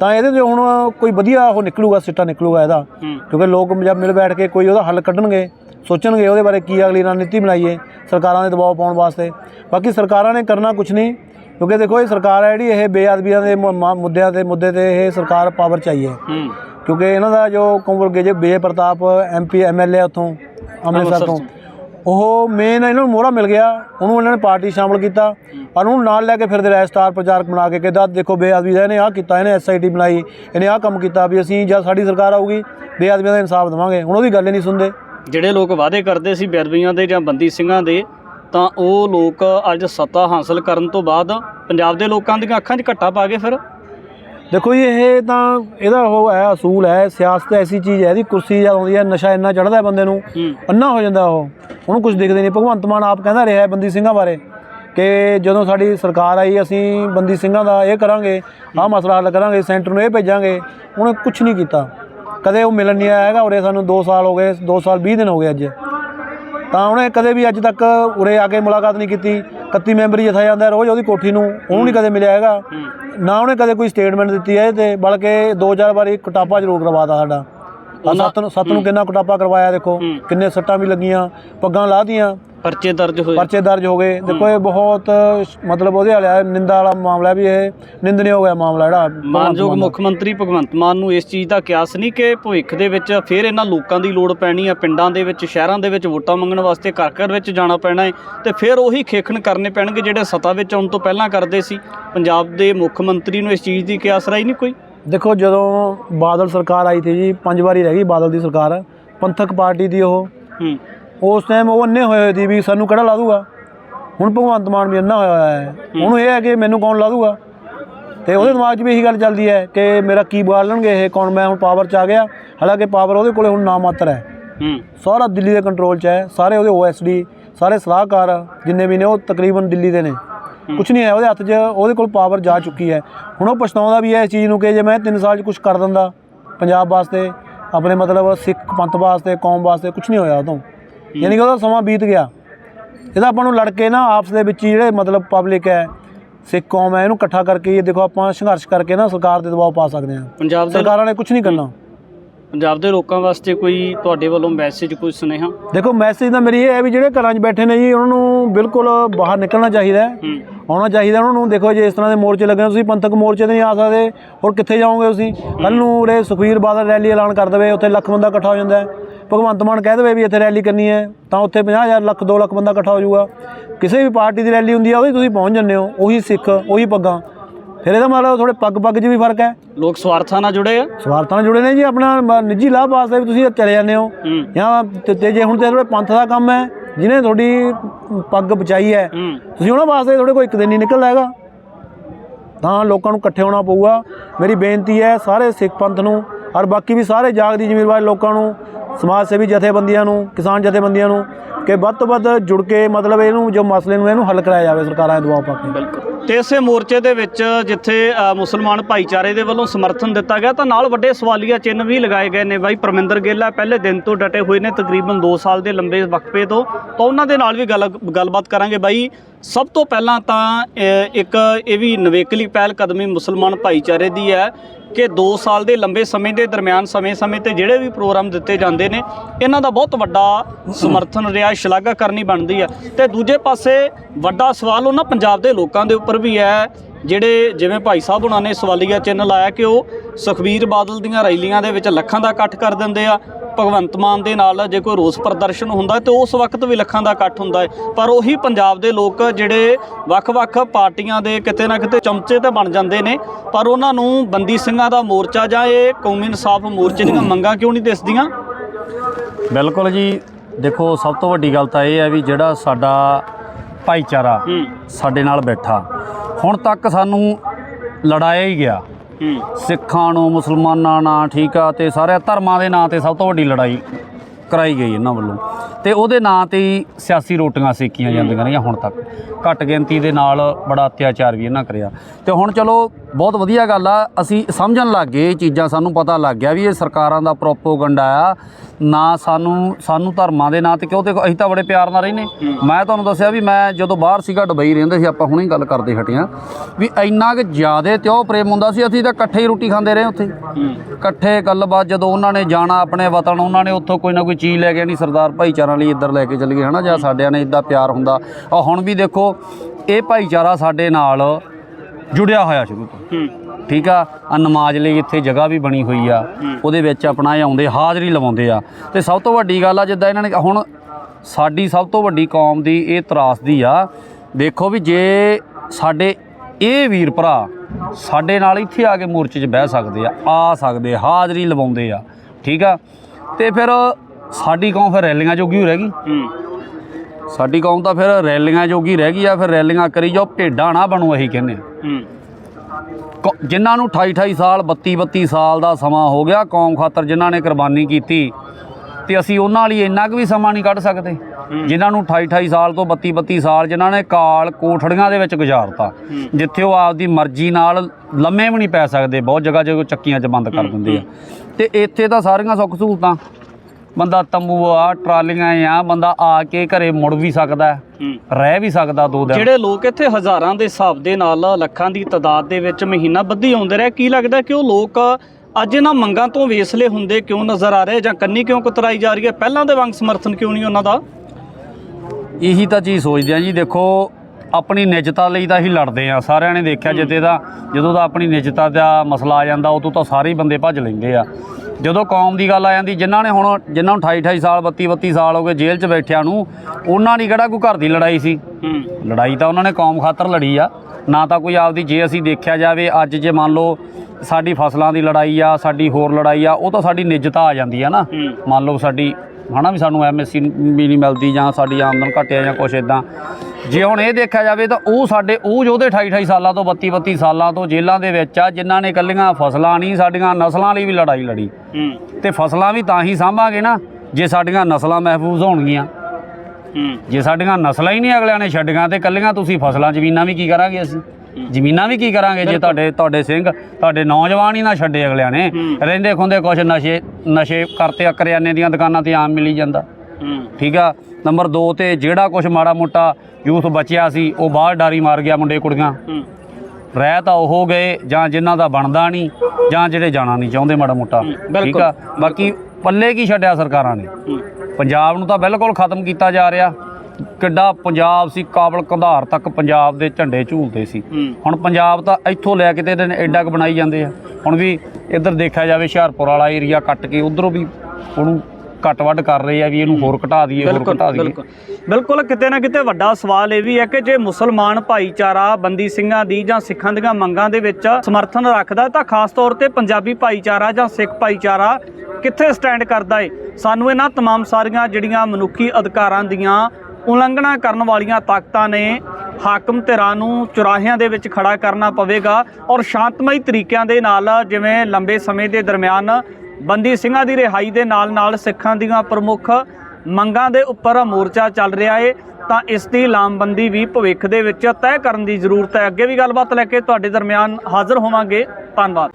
ਤਾਂ ਇਹਦੇ 'ਚ ਹੁਣ ਕੋਈ ਵਧੀਆ ਉਹ ਨਿਕਲੂਗਾ ਸਿੱਟਾ ਨਿਕਲੂਗਾ ਇਹਦਾ। ਕਿਉਂਕਿ ਲੋਕ ਜਦ ਮਿਲ ਬੈਠ ਕੇ ਕੋਈ ਉਹਦਾ ਹੱਲ ਕੱਢਣਗੇ। ਸੋਚਣਗੇ ਉਹਦੇ ਬਾਰੇ ਕੀ ਅਗਲੀ ਰਣਨੀਤੀ ਬਣਾਈਏ ਸਰਕਾਰਾਂ ਦੇ ਦਬਾਅ ਪਾਉਣ ਵਾਸਤੇ। ਬਾਕੀ ਸਰਕਾਰਾਂ ਨੇ ਕਰਨਾ ਕੁਝ ਨਹੀਂ ਕਿਉਂਕਿ ਦੇਖੋ ਇਹ ਸਰਕਾਰ ਹੈ ਜਿਹੜੀ ਇਹ ਬੇਅਦਬੀਆਂ ਦੇ ਮੁੱਦਿਆਂ ਤੇ ਮੁੱਦੇ ਤੇ ਇਹ ਸਰਕਾਰ ਪਾਵਰ ਚਾਹੀਏ ਹੂੰ। ਕਿਉਂਕਿ ਇਹਨਾਂ ਦਾ ਜੋ ਕੰਵਰ ਜੇ ਵਿਜੇ ਪ੍ਰਤਾਪ ਐਮਪੀ ਐਮਐਲਏ ਉੱਥੋਂ ਅੰਮ੍ਰਿਤਸਰ ਤੋਂ। ਉਹ ਮੇਨ ਇਹਨਾਂ ਨੂੰ ਮੋਹਰਾ ਮਿਲ ਗਿਆ ਉਹਨੂੰ ਇਹਨਾਂ ਨੇ ਪਾਰਟੀ ਸ਼ਾਮਲ ਕੀਤਾ ਔਰ ਉਹਨੂੰ ਨਾਲ ਲੈ ਕੇ ਫਿਰਦੇ ਰਹੇ ਸਟਾਰ ਪ੍ਰਚਾਰਕ ਬਣਾ ਕੇ ਕਹਿੰਦਾ ਦੇਖੋ ਬੇਅਦਬੀ ਦਾ ਇਹਨੇ ਆਹ ਕੀਤਾ ਇਹਨੇ ਐਸਆਈਟੀ ਬਣਾਈ ਇਹਨੇ ਆਹ ਕੰਮ ਕੀਤਾ ਵੀ ਅਸੀਂ ਜਦ ਸਾਡੀ ਸਰਕਾਰ ਆਊਗੀ ਬੇਅਦਬੀਆਂ ਦਾ ਇਨਸਾਫ ਦੇਵਾਂਗੇ। ਹੁਣ ਉਹਦੀ ਗੱਲ ਹੀ ਨਹੀਂ ਸੁਣਦੇ। ਜਿਹੜੇ ਲੋਕ ਵਾਅਦੇ ਕਰਦੇ ਸੀ ਬੇਅਦਬੀਆਂ ਦੇ ਜਾਂ ਬੰਦੀ ਸਿੰਘਾਂ ਦੇ ਤਾਂ ਉਹ ਲੋਕ ਅੱਜ ਸੱਤਾ ਹਾਸਲ ਕਰਨ ਤੋਂ ਬਾਅਦ ਪੰਜਾਬ ਦੇ ਲੋਕਾਂ ਦੀਆਂ ਅੱਖਾਂ 'ਚ ਘੱਟਾ ਪਾ ਗਏ ਫਿਰ। ਦੇਖੋ ਜੀ ਇਹ ਤਾਂ ਇਹਦਾ ਉਹ ਹੈ ਅਸੂਲ ਹੈ ਸਿਆਸਤ ਐਸੀ ਚੀਜ਼ ਹੈ ਇਹਦੀ ਕੁਰਸੀ ਜਦ ਆਉਂਦੀ ਹੈ ਨਸ਼ਾ ਇੰਨਾ ਚੜਦਾ ਬੰਦੇ ਨੂੰ ਅੰਨਾ ਹੋ ਜਾਂਦਾ ਉਹ ਉਹਨੂੰ ਕੁਝ ਦਿਖਦੇ ਨਹੀਂ। ਭਗਵੰਤ ਮਾਨ ਆਪ ਕਹਿੰਦਾ ਰਿਹਾ ਹੈ ਬੰਦੀ ਸਿੰਘਾਂ ਬਾਰੇ ਕਿ ਜਦੋਂ ਸਾਡੀ ਸਰਕਾਰ ਆਈ ਅਸੀਂ ਬੰਦੀ ਸਿੰਘਾਂ ਦਾ ਇਹ ਕਰਾਂਗੇ ਆਹ ਮਸਲਾ ਹੱਲ ਕਰਾਂਗੇ ਸੈਂਟਰ ਨੂੰ ਇਹ ਭੇਜਾਂਗੇ ਉਹਨੇ ਕੁਝ ਨਹੀਂ ਕੀਤਾ। ਕਦੇ ਉਹ ਮਿਲਣ ਨਹੀਂ ਆਇਆ ਹੈਗਾ ਉਰੇ ਸਾਨੂੰ 2 ਸਾਲ ਹੋ ਗਏ 2 ਸਾਲ 20 ਦਿਨ ਹੋ ਗਏ ਅੱਜ। ਤਾਂ ਉਹਨੇ ਕਦੇ ਵੀ ਅੱਜ ਤੱਕ ਉਰੇ ਆ ਕੇ ਮੁਲਾਕਾਤ ਨਹੀਂ ਕੀਤੀ। 31 ਮੈਂਬਰੀ ਜਥਾ ਜਾਂਦਾ ਰੋਜ਼ ਉਹਦੀ ਕੋਠੀ ਨੂੰ ਉਹਨੂੰ ਨਹੀਂ ਕਦੇ ਮਿਲਿਆ ਹੈਗਾ। ਨਾ ਉਹਨੇ ਕਦੇ ਕੋਈ ਸਟੇਟਮੈਂਟ ਦਿੱਤੀ ਹੈ ਤੇ ਬਲਕਿ ਦੋ ਚਾਰ ਵਾਰੀ ਕਟਾਪਾ ਜ਼ਰੂਰ ਕਰਵਾਤਾ ਸਾਡਾ। ਸੱਤ ਨੂੰ ਸੱਤ ਨੂੰ ਕਿੰਨਾ ਕਟਾਪਾ ਕਰਵਾਇਆ ਦੇਖੋ ਕਿੰਨੇ ਸੱਟਾਂ ਵੀ ਲੱਗੀਆਂ ਪੱਗਾਂ ਲਾਹਦੀਆਂ ਪਰਚੇ ਦਰਜ ਹੋਏ। ਪਰਚੇ ਦਰਜ ਹੋ ਗਏ। ਦੇਖੋ ਇਹ ਬਹੁਤ ਮਤਲਬ ਉਹਦੇ ਵਾਲਾ ਨਿੰਦਾ ਵਾਲਾ ਮਾਮਲਾ ਵੀ ਇਹ ਨਿੰਦਣੀ ਹੋ ਗਿਆ ਮਾਮਲਾ ਜਿਹੜਾ। ਮਾਨਯੋਗ ਮੁੱਖ ਮੰਤਰੀ ਭਗਵੰਤ ਮਾਨ ਨੂੰ ਇਸ ਚੀਜ਼ ਦਾ ਕਿਆਸ ਨਹੀਂ ਕਿ ਭਵਿੱਖ ਦੇ ਵਿੱਚ ਫਿਰ ਇਹਨਾਂ ਲੋਕਾਂ ਦੀ ਲੋੜ ਪੈਣੀ ਆ ਪਿੰਡਾਂ ਦੇ ਵਿੱਚ ਸ਼ਹਿਰਾਂ ਦੇ ਵਿੱਚ ਵੋਟਾਂ ਮੰਗਣ ਵਾਸਤੇ ਘਰ ਘਰ ਵਿੱਚ ਜਾਣਾ ਪੈਣਾ ਹੈ ਤੇ ਫਿਰ ਉਹੀ ਖੇਖਣ ਕਰਨੇ ਪੈਣਗੇ ਜਿਹੜੇ ਸੱਤਾ ਵਿੱਚ ਆਉਣ ਤੋਂ ਪਹਿਲਾਂ ਕਰਦੇ ਸੀ। ਪੰਜਾਬ ਦੇ ਮੁੱਖ ਮੰਤਰੀ ਨੂੰ ਇਸ ਚੀਜ਼ ਦੀ ਕਿਆਸ ਰਾਈ ਨਹੀਂ ਕੋਈ? ਦੇਖੋ ਜਦੋਂ ਬਾਦਲ ਸਰਕਾਰ ਆਈ ਸੀ ਜੀ ਪੰਜ ਵਾਰੀ ਰਹਿ ਗਈ ਬਾਦਲ ਦੀ ਸਰਕਾਰ। ਪੰਥਕ ਪਾਰਟੀ ਦੀ ਉਹ। ਹੂੰ। ਉਸ ਟਾਈਮ ਉਹ ਅੰਨੇ ਹੋਏ ਹੋਏ ਸੀ ਵੀ ਸਾਨੂੰ ਕਿਹੜਾ ਲਾ ਦੂਗਾ ਹੁਣ ਭਗਵੰਤ ਮਾਨ ਵੀ ਅੰਨਾ ਹੋਇਆ ਹੈ। ਉਹਨੂੰ ਇਹ ਹੈ ਕਿ ਮੈਨੂੰ ਕੌਣ ਲਾ ਦੂਗਾ ਤੇ ਉਹਦੇ ਦਿਮਾਗ 'ਚ ਵੀ ਇਹੀ ਗੱਲ ਚੱਲਦੀ ਹੈ ਕਿ ਮੇਰਾ ਕੀ ਬਗਾੜ ਲੈਣਗੇ? ਇਹ ਕੌਣ? ਮੈਂ ਹੁਣ ਪਾਵਰ 'ਚ ਆ ਗਿਆ। ਹਾਲਾਂਕਿ ਪਾਵਰ ਉਹਦੇ ਕੋਲੇ ਹੁਣ ਨਾ ਮਾਤਰ ਹੈ। ਹੂੰ। ਸਾਰਾ ਦਿੱਲੀ ਦੇ ਕੰਟਰੋਲ 'ਚ ਹੈ। ਸਾਰੇ ਉਹਦੇ ਓਐਸਡੀ ਸਾਰੇ ਸਲਾਹਕਾਰ ਜਿੰਨੇ ਵੀ ਨੇ ਉਹ ਤਕਰੀਬਨ ਦਿੱਲੀ ਦੇ ਨੇ। ਕੁਝ ਨਹੀਂ ਹੈ ਉਹਦੇ ਹੱਥ 'ਚ ਉਹਦੇ ਕੋਲ ਪਾਵਰ ਜਾ ਚੁੱਕੀ ਹੈ। ਹੁਣ ਉਹ ਪਛਤਾਉਂਦਾ ਵੀ ਹੈ ਇਸ ਚੀਜ਼ ਨੂੰ ਕਿ ਜੇ ਮੈਂ 3 ਸਾਲ 'ਚ ਕੁਝ ਕਰ ਦਿੰਦਾ ਪੰਜਾਬ ਵਾਸਤੇ ਆਪਣੇ ਮਤਲਬ ਸਿੱਖ ਪੰਥ ਵਾਸਤੇ ਕੌਮ ਵਾਸਤੇ ਕੁਝ ਨਹੀਂ ਹੋਇਆ ਤੋਂ ਯਾਨੀ ਕਿ ਉਹਦਾ ਸਮਾਂ ਬੀਤ ਗਿਆ। ਇਹਦਾ ਆਪਾਂ ਨੂੰ ਲੜ ਕੇ ਨਾ ਆਪਸ ਦੇ ਵਿੱਚ ਜਿਹੜੇ ਮਤਲਬ ਪਬਲਿਕ ਹੈ ਸਿੱਖ ਕੌਮ ਹੈ ਇਹਨੂੰ ਇਕੱਠਾ ਕਰਕੇ ਇਹ ਦੇਖੋ ਆਪਾਂ ਸੰਘਰਸ਼ ਕਰਕੇ ਨਾ ਸਰਕਾਰ ਦੇ ਦਬਾਅ ਪਾ ਸਕਦੇ ਹਾਂ। ਪੰਜਾਬ ਦੇ ਸਰਕਾਰਾਂ ਨੇ ਕੁਝ ਨਹੀਂ ਕਰਨਾ। ਪੰਜਾਬ ਦੇ ਲੋਕਾਂ ਵਾਸਤੇ ਕੋਈ ਤੁਹਾਡੇ ਵੱਲੋਂ ਮੈਸੇਜ ਕੋਈ ਸੁਨੇਹਾ? ਦੇਖੋ ਮੈਸੇਜ ਤਾਂ ਮੇਰੀ ਇਹ ਹੈ ਵੀ ਜਿਹੜੇ ਘਰਾਂ 'ਚ ਬੈਠੇ ਨੇ ਜੀ ਉਹਨਾਂ ਨੂੰ ਬਿਲਕੁਲ ਬਾਹਰ ਨਿਕਲਣਾ ਚਾਹੀਦਾ ਹੈ। ਆਉਣਾ ਚਾਹੀਦਾ ਉਹਨਾਂ ਨੂੰ ਦੇਖੋ ਜੇ ਇਸ ਤਰ੍ਹਾਂ ਦੇ ਮੋਰਚੇ ਲੱਗੇ ਤੁਸੀਂ ਪੰਥਕ ਮੋਰਚੇ ਤੇ ਨਹੀਂ ਆ ਸਕਦੇ ਹੋਰ ਕਿੱਥੇ ਜਾਓਗੇ ਤੁਸੀਂ? ਕੱਲ ਨੂੰ ਉਰੇ ਸੁਖਵੀਰ ਬਾਦਲ ਰੈਲੀ ਐਲਾਨ ਕਰ ਦੇਵੇ ਉੱਥੇ ਲੱਖ ਬੰਦਾ ਇਕੱਠਾ ਹੋ ਜਾਂਦਾ ਹੈ। ਭਗਵੰਤ ਮਾਨ ਕਹਿ ਦੇਵੇ ਵੀ ਇੱਥੇ ਰੈਲੀ ਕਰਨੀ ਹੈ ਤਾਂ ਉੱਥੇ 50000 ਲੱਖ 2 ਲੱਖ ਬੰਦਾ ਇਕੱਠਾ ਹੋ ਜਾਊਗਾ। ਕਿਸੇ ਵੀ ਪਾਰਟੀ ਦੀ ਰੈਲੀ ਹੁੰਦੀ ਹੈ ਉਹਦੀ ਤੁਸੀਂ ਪਹੁੰਚ ਜਾਂਦੇ ਹੋ ਉਹੀ ਸਿੱਖ ਉਹੀ ਪੱਗਾਂ। ਫਿਰ ਇਹਦਾ ਮਤਲਬ ਥੋੜੇ ਪੱਗ ਪੱਗ 'ਚ ਵੀ ਫ਼ਰਕ ਹੈ। ਲੋਕ ਸਵਾਰਥਾਂ ਨਾਲ ਜੁੜੇ ਆ? ਸਵਾਰਥਾਂ ਨਾਲ ਜੁੜੇ ਨੇ ਜੀ ਆਪਣਾ ਮ- ਨਿੱਜੀ ਲਾਭ ਵਾਸਤੇ ਵੀ ਤੁਸੀਂ ਚਲੇ ਜਾਂਦੇ ਹੋ। ਹੂੰ। ਜਾਂ ਤੇ ਤੇ ਜੇ ਹੁਣ ਤੇ ਤੁਹਾਡੇ ਪੰਥ ਦਾ ਕੰਮ ਹੈ ਜਿਹਨੇ ਤੁਹਾਡੀ ਪੱਗ ਬਚਾਈ ਹੈ ਹੂੰ। ਤੁਸੀਂ ਉਹਨਾਂ ਵਾਸਤੇ ਤੁਹਾਡੇ ਕੋਲ ਇੱਕ ਦਿਨ ਨਹੀਂ ਨਿਕਲਦਾ ਹੈਗਾ। ਤਾਂ ਲੋਕਾਂ ਨੂੰ ਇਕੱਠੇ ਹੋਣਾ ਪਊਗਾ। ਮੇਰੀ ਬੇਨਤੀ ਹੈ ਸਾਰੇ ਸਿੱਖ ਪੰਥ ਨੂੰ ਔਰ ਬਾਕੀ ਵੀ ਸਾਰੇ ਜਾਗਦੀ ਜ਼ਿੰਮੇਵਾਰ ਲੋਕਾਂ ਨੂੰ ਸਮਾਜ ਸੇਵੀ ਜਥੇਬੰਦੀਆਂ ਨੂੰ, ਕਿਸਾਨ ਜਥੇਬੰਦੀਆਂ ਨੂੰ ਕਿ ਵੱਧ ਤੋਂ ਵੱਧ ਜੁੜ ਕੇ ਮਤਲਬ ਇਹਨੂੰ, ਜੋ ਮਸਲੇ ਨੂੰ ਇਹਨੂੰ ਹੱਲ ਕਰਾਇਆ ਜਾਵੇ ਸਰਕਾਰਾਂ ਦੇ ਦਬਾਅ ਪਾ ਕੇ। ਬਿਲਕੁਲ। ਤੇ ਇਸੇ ਮੋਰਚੇ ਦੇ ਵਿੱਚ ਜਿੱਥੇ ਮੁਸਲਮਾਨ ਭਾਈਚਾਰੇ ਦੇ ਵੱਲੋਂ ਸਮਰਥਨ ਦਿੱਤਾ ਗਿਆ, ਤਾਂ ਨਾਲ ਵੱਡੇ ਸਵਾਲੀਆ ਚਿੰਨ੍ਹ ਵੀ ਲਗਾਏ ਗਏ ਨੇ ਬਾਈ। ਪਰਮਿੰਦਰ ਗਿੱਲ ਪਹਿਲੇ ਦਿਨ ਤੋਂ ਡਟੇ ਹੋਏ ਨੇ ਤਕਰੀਬਨ 2 ਸਾਲ ਦੇ ਲੰਬੇ ਵਕਫੇ ਤੋਂ, ਤਾਂ ਉਹਨਾਂ ਦੇ ਨਾਲ ਵੀ ਗੱਲ, ਗੱਲਬਾਤ ਕਰਾਂਗੇ ਬਾਈ। ਸਭ ਤੋਂ ਪਹਿਲਾਂ ਤਾਂ ਇੱਕ ਇਹ ਵੀ ਨਵੇਕਲੀ ਪਹਿਲ ਕਦਮੀ ਮੁਸਲਮਾਨ ਭਾਈਚਾਰੇ ਦੀ ਹੈ ਕਿ 2 ਸਾਲ ਦੇ ਲੰਬੇ ਸਮੇਂ ਦੇ ਦਰਮਿਆਨ ਸਮੇਂ-ਸਮੇਂ ਤੇ ਜਿਹੜੇ ਵੀ ਪ੍ਰੋਗਰਾਮ ਦਿੱਤੇ ਜਾਂਦੇ ਨੇ, ਇਹਨਾਂ ਦਾ ਬਹੁਤ ਵੱਡਾ ਸਮਰਥਨ ਰਿਹਾ, ਸ਼ਲਾਘਾ ਕਰਨੀ ਬਣਦੀ ਹੈ। ਤੇ ਦੂਜੇ ਪਾਸੇ ਵੱਡਾ ਸਵਾਲ ਉਹਨਾਂ ਪੰਜਾਬ ਦੇ ਲੋਕਾਂ ਦੇ ਉੱਪਰ ਵੀ ਹੈ ਜਿਹੜੇ ਜਿਵੇਂ ਭਾਈ ਸਾਹਿਬ ਉਹਨਾਂ ਨੇ ਸਵਾਲੀਆ ਚਿੰਨ੍ਹ ਲਾਇਆ ਕਿ ਉਹ ਸੁਖਬੀਰ ਬਾਦਲ ਦੀਆਂ ਰੈਲੀਆਂ ਦੇ ਵਿੱਚ ਲੱਖਾਂ ਦਾ ਇਕੱਠ ਕਰ ਦਿੰਦੇ ਆ ਭਗਵੰਤ ਮਾਨ ਦੇ ਨਾਲ ਜੇ ਕੋਈ ਰੋਸ ਪ੍ਰਦਰਸ਼ਨ ਹੁੰਦਾ ਤੇ ਉਸ ਵਕਤ ਵੀ ਲੱਖਾਂ ਦਾ ਇਕੱਠ ਹੁੰਦਾ ਹੈ। ਪਰ ਉਹੀ ਪੰਜਾਬ ਦੇ ਲੋਕ ਜਿਹੜੇ ਵੱਖ-ਵੱਖ ਪਾਰਟੀਆਂ ਦੇ ਕਿਤੇ ਨਾ ਕਿਤੇ ਚਮਚੇ ਤੇ ਬਣ ਜਾਂਦੇ ਨੇ ਪਰ ਉਹਨਾਂ ਨੂੰ ਬੰਦੀ ਸਿੰਘਾਂ ਦਾ ਮੋਰਚਾ ਜਾਂ ਇਹ ਕੌਮੀ ਇਨਸਾਫ ਮੋਰਚੇ ਦੀਆਂ ਮੰਗਾਂ ਕਿਉਂ ਨਹੀਂ ਦਿਸਦੀਆਂ? ਬਿਲਕੁਲ ਜੀ ਦੇਖੋ ਸਭ ਤੋਂ ਵੱਡੀ ਗੱਲ ਤਾਂ ਇਹ ਹੈ ਵੀ ਜਿਹੜਾ ਸਾਡਾ ਭਾਈਚਾਰਾ ਸਾਡੇ ਨਾਲ ਬੈਠਾ ਹੁਣ ਤੱਕ ਸਾਨੂੰ ਲੜਾਇਆ ਹੀ ਗਿਆ। ਸਿੱਖਾਂ ਨੂੰ ਮੁਸਲਮਾਨਾਂ ਨਾਲ ਠੀਕ ਆ ਤੇ ਸਾਰੇ ਧਰਮਾਂ ਦੇ ਨਾਂ ਤੇ ਸਭ ਤੋਂ ਵੱਡੀ ਲੜਾਈ ਕਰਾਈ ਗਈ ਇਹਨਾਂ ਵੱਲੋਂ। ਤੇ ਉਹਦੇ ਨਾਂ ਤੇ ਹੀ ਸਿਆਸੀ ਰੋਟੀਆਂ ਸੇਕੀਆਂ ਜਾਂਦੀਆਂ ਰਹੀਆਂ ਹੁਣ ਤੱਕ। ਘੱਟ ਗਿਣਤੀ ਦੇ ਨਾਲ ਬੜਾ ਅਤਿਆਚਾਰ ਵੀ ਇਹਨਾਂ ਕਰਿਆ। ਤੇ ਹੁਣ ਚਲੋ, ਬਹੁਤ ਵਧੀਆ ਗੱਲ ਆ, ਅਸੀਂ ਸਮਝਣ ਲੱਗ ਗਏ ਇਹ ਚੀਜ਼ਾਂ, ਸਾਨੂੰ ਪਤਾ ਲੱਗ ਗਿਆ ਵੀ ਇਹ ਸਰਕਾਰਾਂ ਦਾ ਪ੍ਰੋਪੋਗੰਡਾ ਆ। ਨਾ ਸਾਨੂੰ ਸਾਨੂੰ ਧਰਮਾਂ ਦੇ ਨਾਂ ਤੇ ਕਿਉਂ ਤੇ ਅਸੀਂ ਤਾਂ ਬੜੇ ਪਿਆਰ ਨਾਲ ਰਹਿੰਦੇ। ਮੈਂ ਤੁਹਾਨੂੰ ਦੱਸਿਆ ਵੀ ਮੈਂ ਜਦੋਂ ਬਾਹਰ ਸੀਗਾ, ਦੁਬਈ ਰਹਿੰਦੇ ਸੀ, ਆਪਾਂ ਹੁਣੇ ਗੱਲ ਕਰਦੇ ਹਟਿਆ। ਵੀ ਇੰਨਾ ਕਿ ਜ਼ਿਆਦੇ ਤੇ ਉਹ ਪ੍ਰੇਮ ਹੁੰਦਾ ਸੀ, ਅਸੀਂ ਤਾਂ ਇਕੱਠੇ ਹੀ ਰੋਟੀ ਖਾਂਦੇ ਰਹੇ ਉੱਥੇ। ਇਕੱਠੇ ਗੱਲਬਾਤ ਜਦੋਂ ਉਹਨਾਂ ਨੇ ਜਾਣਾ, ਆਪਣੇ ਵਤਨ, ਉਹਨਾਂ ਨੇ ਉੱਥੋਂ ਕੋਈ ਨਾ ਕੋਈ ਚੀਜ਼ ਲੈ ਕੇ ਨਹੀਂ ਸਰਦਾਰ ਭਾਈਚਾਰਾ ਲਈ ਇੱਧਰ ਲੈ ਕੇ ਚੱਲ ਗਏ ਹਨਾ, ਜਾਂ ਸਾਡਿਆਂ ਨੇ ਇਦਾਂ ਪਿਆਰ ਹੁੰਦਾ। ਆ ਹੁਣ ਵੀ ਦੇਖੋ ਇਹ ਭਾਈਚਾਰਾ ਸਾਡੇ ਨਾਲ ਜੁੜਿਆ ਹੋਇਆ ਸ਼ੁਰੂ ਤੋਂ। ਠੀਕ ਆ? ਆ ਨਮਾਜ਼ ਲਈ ਇੱਥੇ ਜਗ੍ਹਾ ਵੀ ਬਣੀ ਹੋਈ ਆ। ਉਹਦੇ ਵਿੱਚ ਆਪਣਾ ਇਹ ਆਉਂਦੇ ਹਾਜ਼ਰੀ ਲਵਾਉਂਦੇ ਆ। ਤੇ ਸਭ ਤੋਂ ਵੱਡੀ ਗੱਲ ਆ ਜਿੱਦਾਂ ਇਹਨਾਂ ਨੇ ਹੁਣ ਸਾਡੀ ਸਭ ਤੋਂ ਵੱਡੀ ਕੌਮ ਦੀ ਇਹ ਤਰਾਸਦੀ ਆ ਦੇਖੋ ਵੀ ਜੇ ਸਾਡੇ ਇਹ ਵੀਰ ਭਰਾ ਸਾਡੇ ਨਾਲ ਇੱਥੇ ਆ ਕੇ ਮੋਰਚੇ 'ਚ ਬਹਿ ਸਕਦੇ ਆ ਆ ਸਕਦੇ ਹਾਜ਼ਰੀ ਲਵਾਉਂਦੇ ਆ। ਠੀਕ ਆ? ਤੇ ਫਿਰ ਸਾਡੀ ਕੌਮ ਫਿਰ ਰੈਲੀਆਂ ਜੋਗੀ ਹੋ ਰਹਿ ਗਈ ਹੂੰ। ਸਾਡੀ ਕੌਮ ਤਾਂ ਫਿਰ ਰੈਲੀਆਂ ਜੋਗੀ ਰਹਿ ਗਈ ਆ ਫਿਰ ਰੈਲੀਆਂ ਕਰੀ ਜਾਓ ਭੇਡਾਂ ਨਾ ਬਣੋ ਅਸੀਂ ਕਹਿੰਦੇ ਆ। ਜਿਨ੍ਹਾਂ ਨੂੰ 28 28 ਸਾਲ 32 32 ਸਾਲ ਦਾ ਸਮਾਂ ਹੋ ਗਿਆ ਕੌਮ ਖਾਤਰ ਜਿਨ੍ਹਾਂ ਨੇ ਕੁਰਬਾਨੀ ਕੀਤੀ ਤੇ ਅਸੀਂ ਉਹਨਾਂ ਲਈ ਇੰਨਾ ਕੁ ਵੀ ਸਮਾਂ ਨਹੀਂ ਕੱਢ ਸਕਦੇ ਜਿਨ੍ਹਾਂ ਨੂੰ 28 28 ਸਾਲ ਤੋਂ 32 32 ਸਾਲ ਜਿਨ੍ਹਾਂ ਨੇ ਕਾਲ ਕੋਠੜੀਆਂ ਦੇ ਵਿੱਚ ਗੁਜ਼ਾਰਤਾ ਜਿੱਥੇ ਉਹ ਆਪਦੀ ਮਰਜ਼ੀ ਨਾਲ ਲੰਮੇ ਵੀ ਨਹੀਂ ਪੈ ਸਕਦੇ ਬਹੁਤ ਜਗ੍ਹਾ ਜਦੋਂ ਚੱਕੀਆਂ 'ਚ ਬੰਦ ਕਰ ਦਿੰਦੇ ਆ। ਤੇ ਇੱਥੇ ਤਾਂ ਸਾਰੀਆਂ ਸੁੱਖ ਸਹੂਲਤਾਂ ਬੰਦਾ ਤੰਬੂ ਆ ਟਰਾਲੀਆਂ ਆ ਬੰਦਾ ਆ ਕੇ ਘਰੇ ਮੁੜ ਵੀ ਸਕਦਾ ਰਹਿ ਵੀ ਸਕਦਾ ਦੋ ਦਿਨ। ਜਿਹੜੇ ਲੋਕ ਇੱਥੇ ਹਜ਼ਾਰਾਂ ਦੇ ਹਿਸਾਬ ਦੇ ਨਾਲ ਲੱਖਾਂ ਦੀ ਤਾਦਾਦ ਦੇ ਵਿੱਚ ਮਹੀਨਾ ਬੱਧੀ ਆਉਂਦੇ ਰਹੇ ਕੀ ਲੱਗਦਾ ਕਿ ਉਹ ਲੋਕ ਅੱਜ ਇਹਨਾਂ ਮੰਗਾਂ ਤੋਂ ਵੇਸਲੇ ਹੁੰਦੇ ਕਿਉਂ ਨਜ਼ਰ ਆ ਰਹੇ ਜਾਂ ਕੰਨੀ ਕਿਉਂ ਕੁਤਰਾਈ ਜਾ ਰਹੀ ਹੈ? ਪਹਿਲਾਂ ਦੇ ਵਾਂਗ ਸਮਰਥਨ ਕਿਉਂ ਨਹੀਂ ਉਹਨਾਂ ਦਾ? ਇਹੀ ਤਾਂ ਚੀਜ਼ ਸੋਚਦੇ ਆ ਜੀ ਦੇਖੋ ਆਪਣੀ ਨਿਜਤਾ ਲਈ ਤਾਂ ਹੀ ਲੜਦੇ ਆ। ਸਾਰਿਆਂ ਨੇ ਦੇਖਿਆ ਜਿੱਤੇ ਦਾ ਜਦੋਂ ਦਾ ਆਪਣੀ ਨਿਜਤਾ ਦਾ ਮਸਲਾ ਆ ਜਾਂਦਾ ਉਦੋਂ ਤਾਂ ਸਾਰੇ ਹੀ ਬੰਦੇ ਭੱਜ ਲੈਂਦੇ ਆ। ਜਦੋਂ ਕੌਮ ਦੀ ਗੱਲ ਆ ਜਾਂਦੀ ਜਿਨ੍ਹਾਂ ਨੇ ਹੁਣ ਜਿਨ੍ਹਾਂ ਨੂੰ 28 28 ਸਾਲ 32 32 ਸਾਲ ਹੋ ਗਏ ਜੇਲ੍ਹ 'ਚ ਬੈਠਿਆਂ ਨੂੰ ਉਹਨਾਂ ਦੀ ਕਿਹੜਾ ਕੋਈ ਘਰ ਦੀ ਲੜਾਈ ਸੀ? ਲੜਾਈ ਤਾਂ ਉਹਨਾਂ ਨੇ ਕੌਮ ਖਾਤਰ ਲੜੀ ਆ। ਨਾ ਤਾਂ ਕੋਈ ਆਪਦੀ ਜੇ ਅਸੀਂ ਦੇਖਿਆ ਜਾਵੇ ਅੱਜ ਜੇ ਮੰਨ ਲਓ ਸਾਡੀ ਫਸਲਾਂ ਦੀ ਲੜਾਈ ਆ ਸਾਡੀ ਹੋਰ ਲੜਾਈ ਆ ਉਹ ਤਾਂ ਸਾਡੀ ਨਿਜਤਾ ਆ ਜਾਂਦੀ ਆ ਨਾ। ਮੰਨ ਲਓ ਸਾਡੀ ਹਨਾ ਵੀ ਸਾਨੂੰ ਐਮਐਸਸੀ ਵੀ ਨਹੀਂ ਮਿਲਦੀ ਜਾਂ ਸਾਡੀ ਆਮਦਨ ਘਟਿਆ ਜਾਂ ਕੁਛ ਇਦਾਂ ਜੇ ਹੁਣ ਇਹ ਦੇਖਿਆ ਜਾਵੇ ਤਾਂ ਉਹ ਸਾਡੇ ਉਹ ਯੋਧੇ 28 28 ਸਾਲਾਂ ਤੋਂ 32 32 ਸਾਲਾਂ ਤੋਂ ਜੇਲ੍ਹਾਂ ਦੇ ਵਿੱਚ ਆ ਜਿਨ੍ਹਾਂ ਨੇ ਇਕੱਲੀਆਂ ਫਸਲਾਂ ਨਹੀਂ ਸਾਡੀਆਂ ਨਸਲਾਂ ਲਈ ਵੀ ਲੜਾਈ ਲੜੀ। ਤੇ ਫਸਲਾਂ ਵੀ ਤਾਂ ਹੀ ਸਾਂਭਾਂਗੇ ਨਾ ਜੇ ਸਾਡੀਆਂ ਨਸਲਾਂ ਮਹਿਫੂਜ਼ ਹੋਣਗੀਆਂ। ਜੇ ਸਾਡੀਆਂ ਨਸਲਾਂ ਹੀ ਨਹੀਂ ਅਗਲਿਆਂ ਨੇ ਛੱਡੀਆਂ ਤੇ ਕੱਲੀਆਂ ਤੁਸੀਂ ਫਸਲਾਂ ਜ਼ਮੀਨਾਂ ਵੀ ਕੀ ਕਰਾਂਗੇ ਅਸੀਂ? ਜ਼ਮੀਨਾਂ ਵੀ ਕੀ ਕਰਾਂਗੇ ਜੇ ਤੁਹਾਡੇ ਤੁਹਾਡੇ ਸਿੰਘ ਤੁਹਾਡੇ ਨੌਜਵਾਨ ਹੀ ਨਾ ਛੱਡੇ ਅਗਲਿਆਂ ਨੇ। ਰਹਿੰਦੇ ਖੁੰਦੇ ਕੁਛ ਨਸ਼ੇ ਨਸ਼ੇ ਕਰਤੇ ਆ ਕਰਿਆਨੇ ਦੀਆਂ ਦੁਕਾਨਾਂ ਤੇ ਆਮ ਮਿਲੀ ਜਾਂਦਾ। ਠੀਕ ਆ? ਨੰਬਰ 2 ਤੇ ਜਿਹੜਾ ਕੁਛ ਮਾੜਾ ਮੋਟਾ ਯੂਥ ਬਚਿਆ ਸੀ ਉਹ ਬਾਹਰ ਡਾਰੀ ਮਾਰ ਗਿਆ ਮੁੰਡੇ ਕੁੜੀਆਂ। ਰਹਿ ਤਾਂ ਉਹ ਗਏ ਜਾਂ ਜਿਨ੍ਹਾਂ ਦਾ ਬਣਦਾ ਨਹੀਂ ਜਾਂ ਜਿਹੜੇ ਜਾਣਾ ਨਹੀਂ ਚਾਹੁੰਦੇ ਮਾੜਾ ਮੋਟਾ। ਠੀਕ ਆ? ਬਾਕੀ ਪੱਲੇ ਕੀ ਛੱਡਿਆ ਸਰਕਾਰਾਂ ਨੇ? ਪੰਜਾਬ ਨੂੰ ਤਾਂ ਬਿਲਕੁਲ ਖਤਮ ਕੀਤਾ ਜਾ ਰਿਹਾ। ਕਿੱਡਾ ਪੰਜਾਬ ਸੀ ਕਾਬਲ ਕੰਧਾਰ ਤੱਕ ਪੰਜਾਬ ਦੇ ਝੰਡੇ ਝੂਲਦੇ ਸੀ ਹੂੰ ਹੁਣ ਪੰਜਾਬ ਤਾਂ ਇੱਥੋਂ ਲੈ ਕੇ ਤੇ ਇਹਨੇ ਐਡਾ ਕੁ ਬਣਾਈ ਜਾਂਦੇ ਆ ਹੁਣ ਵੀ ਇੱਧਰ ਦੇਖਿਆ ਜਾਵੇ ਹੁਸ਼ਿਆਰਪੁਰ ਵਾਲਾ ਏਰੀਆ ਕੱਟ ਕੇ ਉਧਰੋਂ ਵੀ ਉਹਨੂੰ ਘੱਟ ਵੱਢ ਕਰ ਰਹੇ ਆ ਵੀ ਇਹਨੂੰ ਹੋਰ ਘਟਾ ਦਈਏ ਹੋਰ ਬਿਲਕੁਲ ਘਟਾ ਦਈਏ ਬਿਲਕੁਲ ਬਿਲਕੁਲ ਕਿਤੇ ਨਾ ਕਿਤੇ ਵੱਡਾ ਸਵਾਲ ਇਹ ਵੀ ਹੈ ਕਿ ਜੇ ਮੁਸਲਮਾਨ ਭਾਈਚਾਰਾ ਬੰਦੀ ਸਿੰਘਾਂ ਦੀ ਜਾਂ ਸਿੱਖਾਂ ਦੀਆਂ ਮੰਗਾਂ ਦੇ ਵਿੱਚ ਸਮਰਥਨ ਰੱਖਦਾ ਤਾਂ ਖਾਸ ਤੌਰ ਤੇ ਪੰਜਾਬੀ ਭਾਈਚਾਰਾ ਜਾਂ ਸਿੱਖ ਭਾਈਚਾਰਾ ਕਿੱਥੇ ਸਟੈਂਡ ਕਰਦਾ ਏ ਸਾਨੂੰ ਇਹਨਾਂ तमाम ਸਾਰੀਆਂ ਜਿਹੜੀਆਂ ਮਨੁੱਖੀ ਅਧਿਕਾਰਾਂ ਦੀਆਂ ਉਲੰਘਣਾ ਕਰਨ ਵਾਲੀਆਂ ਤਾਕਤਾਂ ਨੇ ਹਾਕਮ ਧਿਰਾਂ ਨੂੰ ਚੁਰਾਹਿਆਂ ਦੇ ਵਿੱਚ ਖੜਾ ਕਰਨਾ ਪਵੇਗਾ ਔਰ ਸ਼ਾਂਤਮਈ ਤਰੀਕਿਆਂ ਦੇ ਨਾਲ ਜਿਵੇਂ ਲੰਬੇ ਸਮੇਂ ਦੇ ਦਰਮਿਆਨ ਬੰਦੀ ਸਿੰਘਾਂ ਦੀ ਰਿਹਾਈ ਦੇ ਨਾਲ ਨਾਲ ਸਿੱਖਾਂ ਦੀਆਂ ਪ੍ਰਮੁੱਖ ਮੰਗਾਂ ਦੇ ਉੱਪਰ ਮੋਰਚਾ ਚੱਲ ਰਿਹਾ ਏ, ਤਾਂ ਇਸ ਦੀ ਲਾਮਬੰਦੀ ਵੀ ਭਵਿੱਖ ਦੇ ਵਿੱਚ ਤੈਅ ਕਰਨ ਦੀ ਜ਼ਰੂਰਤ ਹੈ। ਅੱਗੇ ਵੀ ਗੱਲਬਾਤ ਲੈ ਕੇ ਤੁਹਾਡੇ ਦਰਮਿਆਨ ਹਾਜ਼ਰ ਹੋਵਾਂਗੇ। ਧੰਨਵਾਦ।